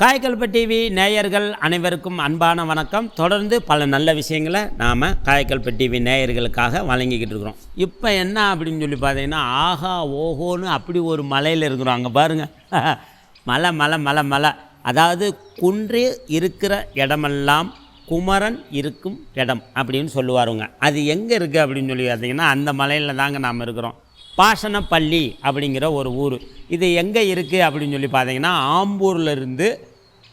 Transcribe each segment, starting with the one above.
காய்கல்ப TV நேயர்கள் அனைவருக்கும் அன்பான வணக்கம். தொடர்ந்து பல நல்ல விஷயங்களை நாம் காயக்கல்ப டிவி நேயர்களுக்காக வழங்கிக்கிட்டு இருக்கிறோம். இப்போ என்ன அப்படின்னு சொல்லி பார்த்தீங்கன்னா ஆஹா ஓஹோன்னு அப்படி ஒரு மலையில் இருக்கிறோம். அங்கே பாருங்கள் மலை மலை மலை மலை. அதாவது குன்று இருக்கிற இடமெல்லாம் குமரன் இருக்கும் இடம் அப்படின்னு சொல்லுவாருங்க. அது எங்கே இருக்குது அப்படின்னு சொல்லி பார்த்தீங்கன்னா அந்த மலையில் தாங்க நாம் இருக்கிறோம். பாசனப்பள்ளி அப்படிங்கிற ஒரு ஊர். இது எங்கே இருக்குது அப்படின்னு சொல்லி பார்த்தீங்கன்னா ஆம்பூர்லேருந்து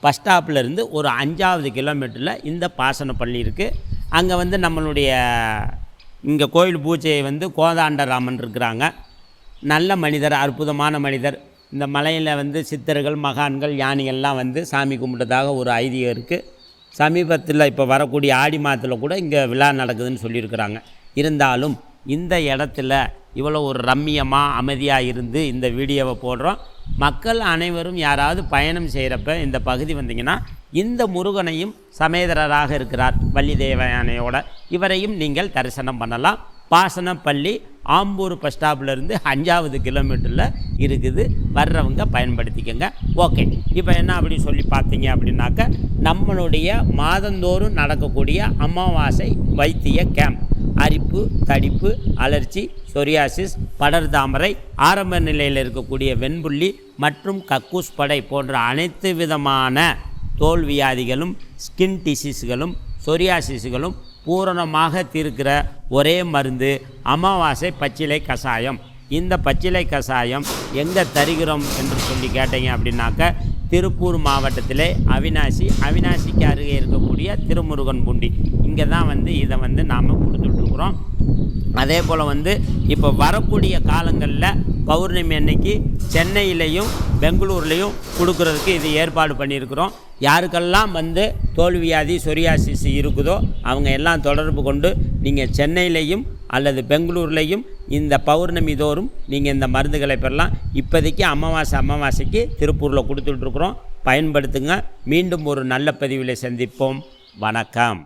பஸ் ஸ்டாப்ல இருந்து ஒரு அஞ்சாவது கிலோமீட்டரில் இந்த பாசனப்பள்ளி இருக்குது அங்கே வந்து நம்மளுடைய இங்கே கோயில் பூஜையை வந்து கோதாண்டராமன் இருக்கிறாங்க. நல்ல மனிதர் அற்புதமான மனிதர். இந்த மலையில் வந்து சித்தர்கள் மகான்கள் யானைகள்லாம் வந்து சாமி கும்பிட்டதாக ஒரு ஐதீகம் இருக்குது சமீபத்தில் இப்போ வரக்கூடிய ஆடி மாதத்தில் கூட இங்கே விழா நடக்குதுன்னு சொல்லியிருக்கிறாங்க. இருந்தாலும் இந்த இடத்துல இவ்வளோ ஒரு ரம்மியமாக அமைதியாக இருந்து இந்த வீடியோவை போடுறோம். மக்கள் அனைவரும் யாராவது பயணம் செய்கிறப்ப இந்த பகுதி வந்தீங்கன்னா இந்த முருகனையும் சமேதரராக இருக்கிறார் வள்ளி தேவயானையோட இவரையும் நீங்கள் தரிசனம் பண்ணலாம். பாசனப்பள்ளி ஆம்பூர் பஸ் ஸ்டாப்லேருந்து அஞ்சாவது கிலோமீட்டரில் இருக்குது. வர்றவங்க பயன்படுத்திக்கங்க. ஓகே. இப்போ என்ன அப்படின்னு சொல்லி பார்த்தீங்க அப்படின்னாக்க நம்மளுடைய மாதந்தோறும் நடக்கக்கூடிய அமாவாசை வைத்திய கேம்ப் அரிப்பு தடிப்பு அலர்ச்சி சொரியாசிஸ் படர் தாமரை ஆரம்ப நிலையில் இருக்கக்கூடிய வெண்புள்ளி மற்றும் கக்கூஸ் படை போன்ற அனைத்து விதமான தோல் வியாதிகளும் ஸ்கின் டிசீஸ்களும் சொரியாசிஸ்களும் பூரணமாக தீர்க்கிற ஒரே மருந்து அமாவாசை பச்சிலை கஷாயம். இந்த பச்சிலை கஷாயம் எங்கே தருகிறோம் என்று சொல்லி கேட்டீங்க அப்படின்னாக்க திருப்பூர் மாவட்டத்திலே அவினாசி அவினாசிக்கு அருகே இருக்கக்கூடிய திருமுருகன் பூண்டி. இங்கே தான் வந்து இதை வந்து நாம் கொடுத்துட்ருக்குறோம் அதே போல் வந்து இப்போ வரக்கூடிய காலங்களில் பௌர்ணமி அன்னைக்கு சென்னையிலையும் பெங்களூர்லேயும் கொடுக்கறதுக்கு இது ஏற்பாடு பண்ணியிருக்கிறோம். யாருக்கெல்லாம் வந்து தோல்வியாதி சொரியாசிஸ் இருக்குதோ அவங்க எல்லாம் தொடர்பு கொண்டு நீங்கள் சென்னையிலையும் அல்லது பெங்களூர்லேயும் இந்த பௌர்ணமி தோறும் நீங்கள் இந்த மருந்துகளை பெறலாம். இப்போதைக்கு அமாவாசை அமாவாசைக்கு திருப்பூரில் கொடுத்துட்ருக்குறோம். பயன்படுத்துங்க. மீண்டும் ஒரு நல்ல பதிவில் சந்திப்போம். வணக்கம்.